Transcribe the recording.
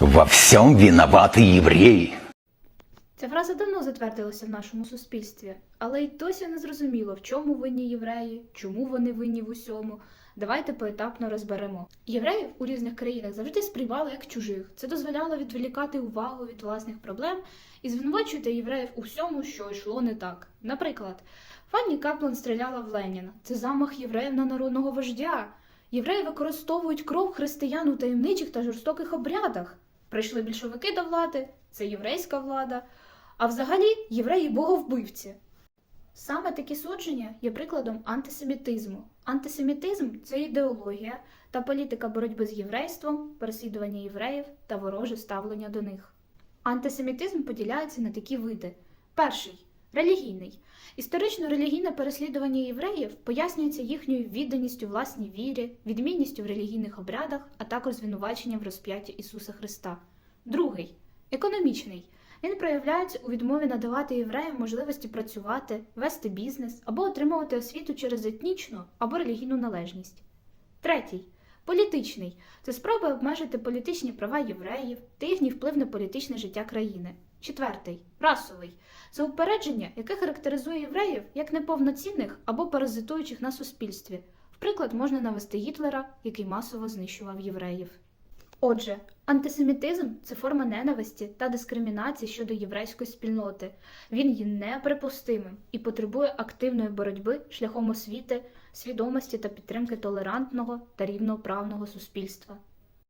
Во всем виноваты евреи. Ця фраза давно затвердилася в нашому суспільстві, але й досі не зрозуміло, в чому винні євреї, чому вони винні в усьому. Давайте поетапно розберемо. Євреїв у різних країнах завжди сприймали як чужих. Це дозволяло відволікати увагу від власних проблем і звинувачувати євреїв у всьому, що йшло не так. Наприклад, Фанні Каплан стріляла в Леніна. Це замах євреїв на народного вождя. Євреї використовують кров християн у таємничих та жорстоких обрядах. Прийшли більшовики до влади, це єврейська влада. А взагалі євреї боговбивці. Саме такі судження є прикладом антисемітизму. Антисемітизм це ідеологія та політика боротьби з єврейством, переслідування євреїв та вороже ставлення до них. Антисемітизм поділяється на такі види. Перший релігійний. Історично-релігійне переслідування євреїв пояснюється їхньою відданістю власній вірі, відмінністю в релігійних обрядах, а також звинуваченням в розп'ятті Ісуса Христа. Другий економічний. Він проявляється у відмові надавати євреям можливості працювати, вести бізнес або отримувати освіту через етнічну або релігійну належність. Третій політичний це спроба обмежити політичні права євреїв та їхній вплив на політичне життя країни. Четвертий расовий це упередження, яке характеризує євреїв як неповноцінних або паразитуючих на суспільстві. В приклад можна навести Гітлера, який масово знищував євреїв. Отже, антисемітизм це форма ненависті та дискримінації щодо єврейської спільноти. Він є неприпустимим і потребує активної боротьби шляхом освіти, свідомості та підтримки толерантного та рівноправного суспільства.